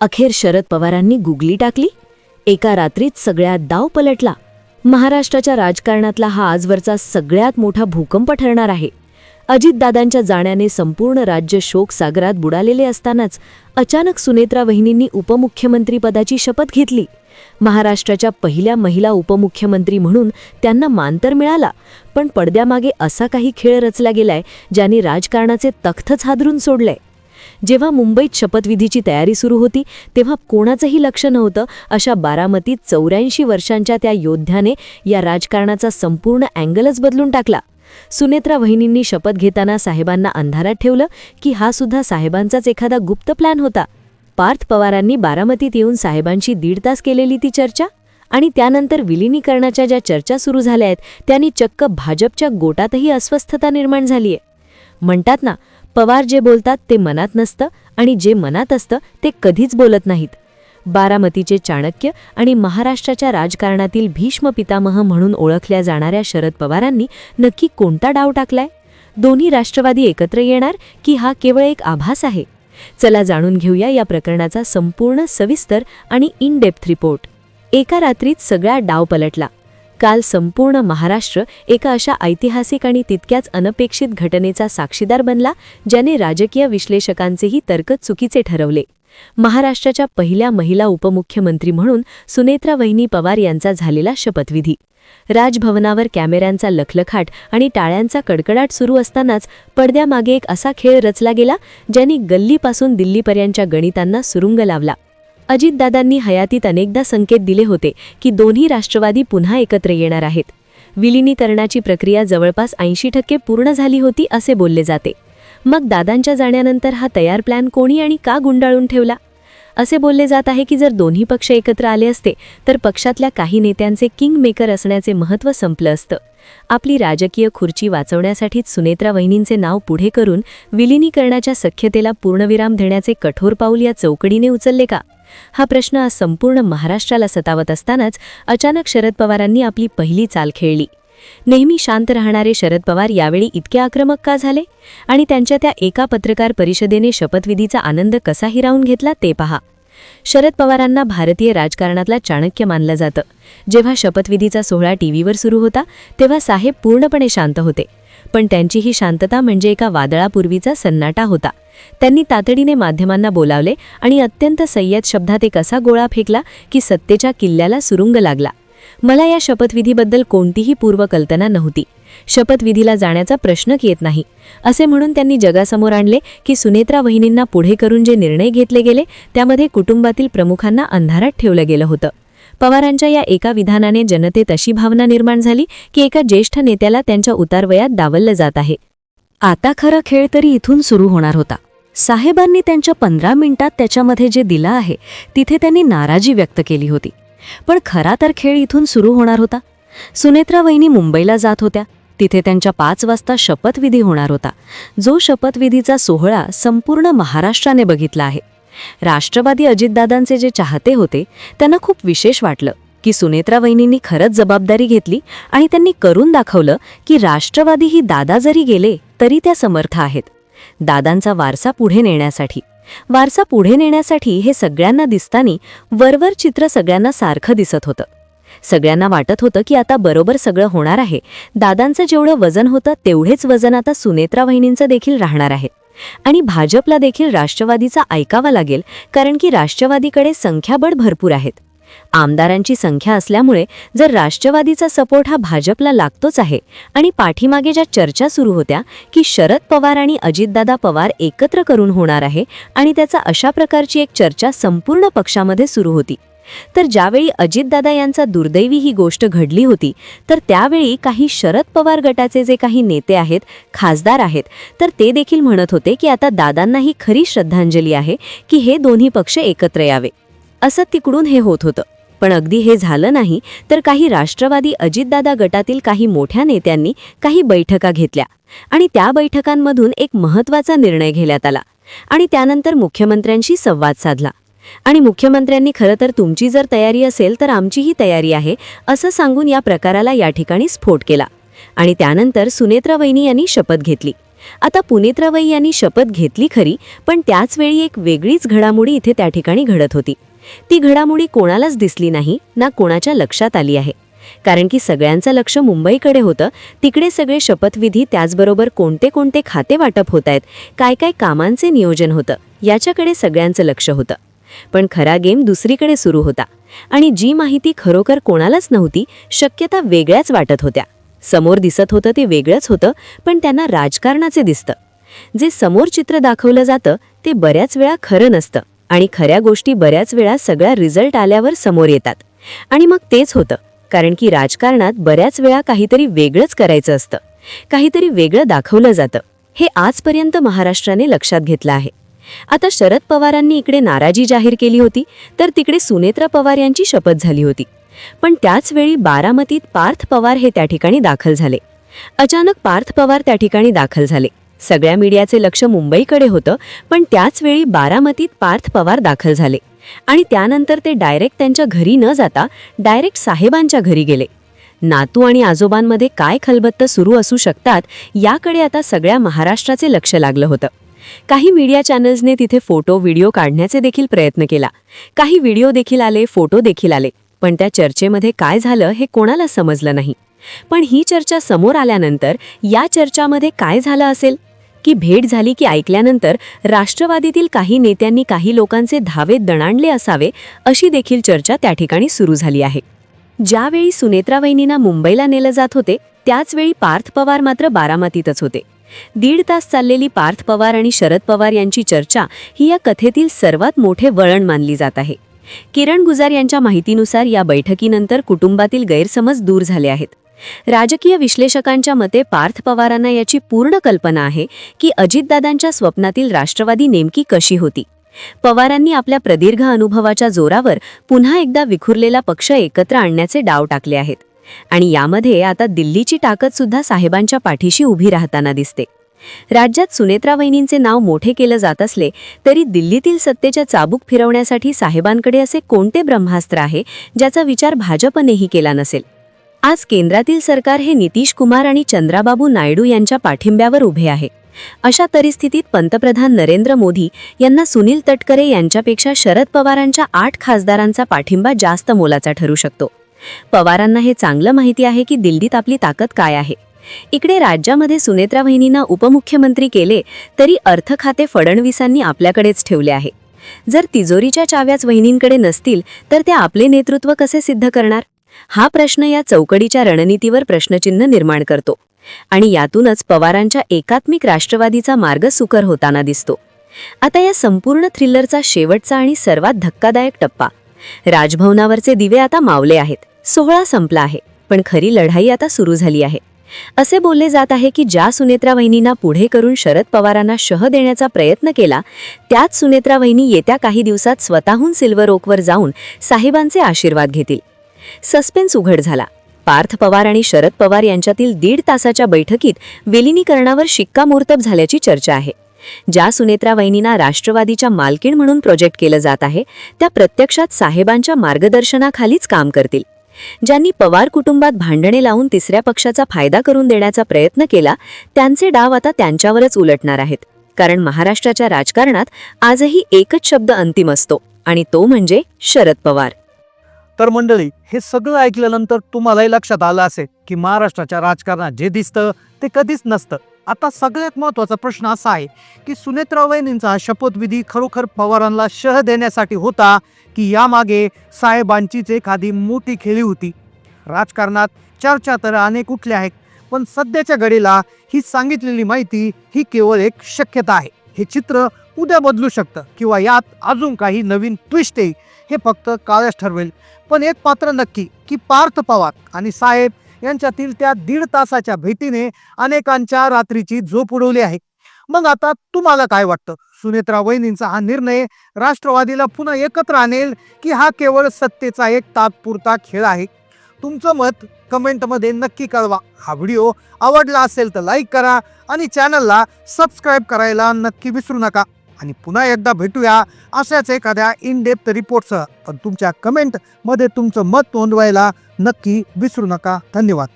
अखेर शरद पवारांनी गुगली टाकली. एका रात्रीत सगळ्यात दाव पलटला. महाराष्ट्राच्या राजकारणातला हा आजवरचा सगळ्यात मोठा भूकंप ठरणार आहे. अजितदादांच्या जाण्याने संपूर्ण राज्य शोक सागरात बुडालेले असतानाच अचानक सुनेत्रा वहिनींनी उपमुख्यमंत्रीपदाची शपथ घेतली. महाराष्ट्राच्या पहिल्या महिला उपमुख्यमंत्री म्हणून त्यांना मान तर मिळाला. पण पडद्यामागे असा काही खेळ रचला गेलाय ज्याने राजकारणाचे तख्तच हादरून सोडलंय. जेव्हा मुंबईत शपथविधीची तयारी सुरू होती तेव्हा कोणाचंही लक्ष नव्हतं अशा बारामतीत चौऱ्याऐंशी वर्षांच्या त्या योद्ध्याने या राजकारणाचा संपूर्ण अँगलच बदलून टाकला. सुनेत्रा वहिनींनी शपथ घेताना साहेबांना अंधारात ठेवलं की हा सुद्धा साहेबांचाच एखादा गुप्त प्लॅन होता. पार्थ पवारांनी बारामतीत येऊन साहेबांशी दीड तास केलेली ती चर्चा आणि त्यानंतर विलिनीकरणाच्या ज्या चर्चा सुरू झाल्या आहेत त्यांनी चक्क भाजपच्या गोटातही अस्वस्थता निर्माण झालीय. म्हणतात ना पवार जे बोलतात ते मनात नसतं आणि जे मनात असतं ते कधीच बोलत नाहीत. बारामतीचे चाणक्य आणि महाराष्ट्राच्या राजकारणातील भीष्म पितामह म्हणून ओळखल्या जाणाऱ्या शरद पवारांनी नक्की कोणता डाव टाकलाय? दोन्ही राष्ट्रवादी एकत्र येणार की हा केवळ एक आभास आहे? चला जाणून घेऊया या प्रकरणाचा संपूर्ण सविस्तर आणि इन डेप्थ रिपोर्ट एका रात्रीत सगळा डाव पलटला. काल संपूर्ण महाराष्ट्र एका अशा ऐतिहासिक आणि तितक्याच अनपेक्षित घटनेचा साक्षीदार बनला ज्याने राजकीय विश्लेषकांचेही तर्क चुकीचे ठरवले. महाराष्ट्राच्या पहिल्या महिला उपमुख्यमंत्री म्हणून सुनेत्रा वहिनी पवार यांचा झालेला शपथविधी. राजभवनावर कॅमेऱ्यांचा लखलखाट आणि टाळ्यांचा कडकडाट सुरू असतानाच पडद्यामागे एक असा खेळ रचला गेला ज्यांनी गल्लीपासून दिल्लीपर्यंतच्या गणितांना सुरुंग लावला. अजितदादांनी हयातीत अनेकदा संकेत दिले होते की दोन्ही राष्ट्रवादी पुन्हा एकत्र येणार आहेत. विलिनीकरणाची प्रक्रिया जवळपास ऐंशी टक्के पूर्ण झाली होती असे बोलले जाते. मग दादांच्या जाण्यानंतर हा तयार प्लॅन कोणी आणि का गुंडाळून ठेवला? असे बोलले जात आहे की जर दोन्ही पक्ष एकत्र आले असते तर पक्षातल्या काही नेत्यांचे किंग मेकर असण्याचे महत्त्व संपलं असतं. आपली राजकीय खुर्ची वाचवण्यासाठीच सुनेत्रा वहिनींचे नाव पुढे करून विलिनीकरणाच्या सख्यतेला पूर्णविराम देण्याचे कठोर पाऊल या चौकडीने उचलले का? हा प्रश्न आज संपूर्ण महाराष्ट्राला सतावत असतानाच अचानक शरद पवारांनी आपली पहिली चाल खेळली. नेहमी शांत राहणारे शरद पवार यावेळी इतके आक्रमक का झाले? आणि त्यांच्या त्या एका पत्रकार परिषदेने शपथविधीचा आनंद कसा हिरावून घेतला ते पहा. शरद पवारांना भारतीय राजकारणातला चाणक्य मानलं जातं. जेव्हा शपथविधीचा सोहळा टीव्हीवर सुरू होता तेव्हा साहेब पूर्णपणे शांत होते. पण त्यांची ही शांतता म्हणजे एका वादळापूर्वीचा सन्नाटा होता. त्यांनी तातडीने माध्यमांना बोलावले आणि अत्यंत संयत शब्दात एक असा गोळा फेकला की सत्तेच्या किल्ल्याला सुरुंग लागला. मला या शपथविधीबद्दल कोणतीही पूर्वकल्पना नव्हती. शपथविधीला जाण्याचा प्रश्नच येत नाही. असे म्हणून त्यांनी जगासमोर आणले की सुनेत्रा वहिनींना पुढे करून जे निर्णय घेतले गेले त्यामध्ये कुटुंबातील प्रमुखांना अंधारात ठेवलं गेलं होतं. पवारांच्या या एका विधानाने जनतेत अशी भावना निर्माण झाली की एका ज्येष्ठ नेत्याला त्यांच्या उतारवयात डावललं जात आहे. आता खरा खेळ तरी इथून सुरू होणार होता. साहेबांनी त्यांच्या पंधरा मिनिटात त्याच्यामध्ये जे दिलं आहे तिथे त्यांनी नाराजी व्यक्त केली होती. पण खरा तर खेळ इथून सुरू होणार होता. सुनेत्रा वहिनी मुंबईला जात होत्या. तिथे त्यांच्या पाच वाजता शपथविधी होणार होता. जो शपथविधीचा सोहळा संपूर्ण महाराष्ट्राने बघितला आहे. राष्ट्रवादी अजितदादांचे जे चाहते होते त्यांना खूप विशेष वाटलं की सुनेत्रा वहिनींनी खरंच जबाबदारी घेतली आणि त्यांनी करून दाखवलं की राष्ट्रवादी ही दादा जरी गेले तरी त्या समर्थ आहेत. दादांचा वारसा पुढे नेण्यासाठी. वारसा पुढे नेण्यासाठी हे सगळ्यांना दिसतानी वरवर चित्र सगळ्यांना सारखं दिसत होतं. सगळ्यांना वाटत होतं की आता बरोबर सगळं होणार आहे. दादांचं जेवढं वजन होतं तेवढेच वजन आता सुनेत्रा वहिनींचं देखील राहणार आहे. आणि भाजपला देखील राष्ट्रवादीचा ऐकावा लागेल कारण की राष्ट्रवादीकडे संख्याबळ भरपूर आहेत. आमदारांची संख्या असल्यामुळे जर राष्ट्रवादीचा सपोर्ट हा भाजपला लागतोच आहे आणि पाठीमागे ज्या चर्चा सुरू होत्या की शरद पवार आणि अजितदादा पवार एकत्र करून होणार आहे आणि त्याचा अशा प्रकारची एक चर्चा संपूर्ण पक्षामध्ये सुरू होती तर ज्यावेळी अजितदादा यांचा दुर्दैवी ही गोष्ट घडली होती तर त्यावेळी काही शरद पवार गटाचे जे काही नेते आहेत खासदार आहेत तर ते देखील म्हणत होते की आता दादांना ही खरी श्रद्धांजली आहे की हे दोन्ही पक्ष एकत्र यावे. असं तिकडून हे होत होतं. पण अगदी हे झालं नाही तर काही राष्ट्रवादी अजितदादा गटातील काही मोठ्या नेत्यांनी काही बैठका घेतल्या आणि त्या बैठकांमधून एक महत्त्वाचा निर्णय घेण्यात आला आणि त्यानंतर मुख्यमंत्र्यांशी संवाद साधला. आणि मुख्यमंत्र्यांनी खरं तर तुमची जर तयारी असेल तर आमचीही तयारी आहे असं सांगून या प्रकाराला या ठिकाणी स्फोट केला. आणि त्यानंतर सुनेत्रावैनी यांनी शपथ घेतली. आता पुनेत्रावई यांनी शपथ घेतली खरी पण त्याचवेळी एक वेगळीच घडामोडी इथे त्या ठिकाणी घडत होती. ती घडामोडी कोणालाच दिसली नाही ना कोणाच्या लक्षात आली आहे. कारण की सगळ्यांचं लक्ष मुंबईकडे होतं तिकडे सगळे शपथविधी त्याचबरोबर कोणते कोणते खाते वाटप होत आहेत काय काय कामांचे नियोजन होतं याच्याकडे सगळ्यांचं लक्ष होतं. पण खरा गेम दुसरीकडे सुरू होता. आणि जी माहिती खरोखर कोणालाच नव्हती शक्यता वेगळ्याच वाटत होत्या. समोर दिसत होतं ते वेगळंच होतं पण त्यांना राजकारणाचे दिसतं. जे समोर चित्र दाखवलं जातं ते बऱ्याच वेळा खरं नसतं. आणि खऱ्या गोष्टी बऱ्याच वेळा सगळ्या रिझल्ट आल्यावर समोर येतात. आणि मग तेच होतं कारण की राजकारणात बऱ्याच वेळा काहीतरी वेगळंच करायचं असतं. काहीतरी वेगळं दाखवलं जातं. हे आजपर्यंत महाराष्ट्राने लक्षात घेतलं आहे. आता शरद पवारांनी इकडे नाराजी जाहीर केली होती तर तिकडे सुनेत्रा पवार यांची शपथ झाली होती. पण त्याचवेळी बारामतीत पार्थ पवार हे त्या ठिकाणी दाखल झाले. अचानक पार्थ पवार त्या ठिकाणी दाखल झाले. सगळ्या मीडियाचे लक्ष मुंबईकडे होतं पण त्याचवेळी बारामतीत पार्थ पवार दाखल झाले. आणि त्यानंतर ते डायरेक्ट त्यांच्या घरी न जाता डायरेक्ट साहेबांच्या घरी गेले. नातू आणि आजोबांमध्ये काय खलबत्त सुरू असू शकतात याकडे आता सगळ्या महाराष्ट्राचे लक्ष लागलं होतं. काही मीडिया चॅनल्सने तिथे फोटो व्हिडिओ काढण्याचे देखील प्रयत्न केला. काही व्हिडिओ देखील आले फोटो देखील आले. पण त्या चर्चेमध्ये काय झालं हे कोणाला समजलं नाही. पण ही चर्चा समोर आल्यानंतर या चर्चामध्ये काय झालं असेल? की भेट झाली की ऐकल्यानंतर राष्ट्रवादीतील काही नेत्यांनी काही लोकांचे धावे दणाणले असावे अशी देखील चर्चा त्या ठिकाणी सुरू झाली आहे. ज्यावेळी सुनेत्रा वहिनींना मुंबईला नेलं जात होते त्याचवेळी पार्थ पवार मात्र बारामतीतच होते. दीड तास चाललेली पार्थ पवार आणि शरद पवार यांची चर्चा ही या कथेतील सर्वात मोठे वळण मानली जात आहे. किरण गुजार यांच्या माहितीनुसार या बैठकीनंतर कुटुंबातील गैरसमज दूर झाले आहेत. राजकीय विश्लेषकांच्या मते पार्थ पवारांना याची पूर्ण कल्पना आहे की अजितदादांच्या स्वप्नातील राष्ट्रवादी नेमकी कशी होती. पवारांनी आपल्या प्रदीर्घ अनुभवाच्या जोरावर पुन्हा एकदा विखुरलेला पक्ष एकत्र आणण्याचे डाव टाकले आहेत. आणि यामध्ये आता दिल्लीची ताकद सुद्धा साहेबांच्या पाठीशी उभी राहताना दिसते. राज्यात सुनेत्रा वहिनींचे नाव मोठे केलं जात असले तरी दिल्लीतील सत्तेच्या चाबूक फिरवण्यासाठी साहेबांकडे असे कोणते ब्रह्मास्त्र आहे ज्याचा विचार भाजपनेही केला नसेल? आज केंद्रातील सरकार हे नितीश कुमार आणि चंद्राबाबू नायडू यांच्या पाठिंब्यावर उभे आहे. अशा परिस्थितीत पंतप्रधान नरेंद्र मोदी यांना सुनील तटकरे यांच्यापेक्षा शरद पवारांच्या आठ खासदारांचा पाठिंबा जास्त मोलाचा ठरू शकतो. पवारांना हे चांगलं माहिती आहे की दिल्लीत आपली ताकद काय आहे. इकडे राज्यामध्ये सुनेत्रा वहिनींना उपमुख्यमंत्री केले तरी अर्थ खाते फडणवीसांनी आपल्याकडेच ठेवले आहे. जर तिजोरीच्या चाव्याच वहिनींकडे नसतील तर ते आपले नेतृत्व कसे सिद्ध करणार? हा प्रश्न या चौकडीच्या रणनीतीवर प्रश्नचिन्ह निर्माण करतो आणि यातूनच पवारांच्या एकात्मिक राष्ट्रवादीचा मार्ग सुकर होताना दिसतो. आता या संपूर्ण थ्रिलरचा शेवटचा आणि सर्वात धक्कादायक टप्पा. राजभवनावरचे दिवे आता मावले आहेत. सोहळा संपला आहे. पण खरी लढाई आता सुरू झाली आहे. असे बोलले जात आहे की ज्या सुनेत्रा वहिनींना पुढे करून शरद पवारांना शह देण्याचा प्रयत्न केला त्याच सुनेत्रा वहिनी येत्या काही दिवसात स्वतःहून सिल्वर ओकवर जाऊन साहेबांचे आशीर्वाद घेतील. सस्पेन्स उघड झाला. पार्थ पवार आणि शरद पवार यांच्यातील दीड तासाच्या बैठकीत विलिनीकरणावर शिक्कामोर्तब झाल्याची चर्चा आहे. ज्या सुनेत्रा वहिनींना राष्ट्रवादीच्या मालकीण म्हणून प्रोजेक्ट केलं जात आहे त्या प्रत्यक्षात साहेबांच्या मार्गदर्शनाखालीच काम करतील. ज्यांनी पवार कुटुंबात भांडणे लावून तिसऱ्या पक्षाचा फायदा करून देण्याचा प्रयत्न केला त्यांचे डाव आता त्यांच्यावरच उलटणार आहेत. कारण महाराष्ट्राच्या राजकारणात आजही एकच शब्द अंतिम असतो आणि तो म्हणजे शरद पवार. तर मंडळी हे सगळं ऐकल्यानंतर तुम्हालाही लक्षात आलं असेल की महाराष्ट्राच्या राजकारणात जे दिसतं ते कधीच नसतं. आता सगळ्यात महत्त्वाचा प्रश्न असा आहे की सुनेत्रा वहिनींचा शपथविधी खरोखर पवारांना शह देण्यासाठी होता की यामागे साहेबांचीच एखादी मोठी खेळी होती? राजकारणात चर्चा तर अनेक उठल्या आहेत पण सध्याच्या घडीला ही सांगितलेली माहिती ही केवळ एक शक्यता आहे. हे चित्र उद्या बदलू शकतं किंवा यात अजून काही नवीन ट्विस्ट येईल हे फक्त काळच ठरवेल. पण एक पात्र नक्की की पार्थ पवार आणि साहेब यांच्यातील त्या दीड तासाच्या भेटीने अनेकांच्या रात्रीची झोप उडवली आहे. मग आता तुम्हाला काय वाटतं? सुनेत्रा वहिनींचा हा निर्णय राष्ट्रवादीला पुन्हा एकत्र आणेल की हा केवळ सत्तेचा एक तात्पुरता खेळ आहे? तुमचं मत कमेंटमध्ये नक्की कळवा. हा व्हिडिओ आवडला असेल तर लाईक करा आणि चॅनलला सबस्क्राईब करायला नक्की विसरू नका. आणि पुन्हा एकदा भेटूया अशाच एखाद्या इन डेप्थ रिपोर्टसह पण तुमच्या कमेंटमध्ये तुमचं मत नोंदवायला नक्की विसरू नका. धन्यवाद.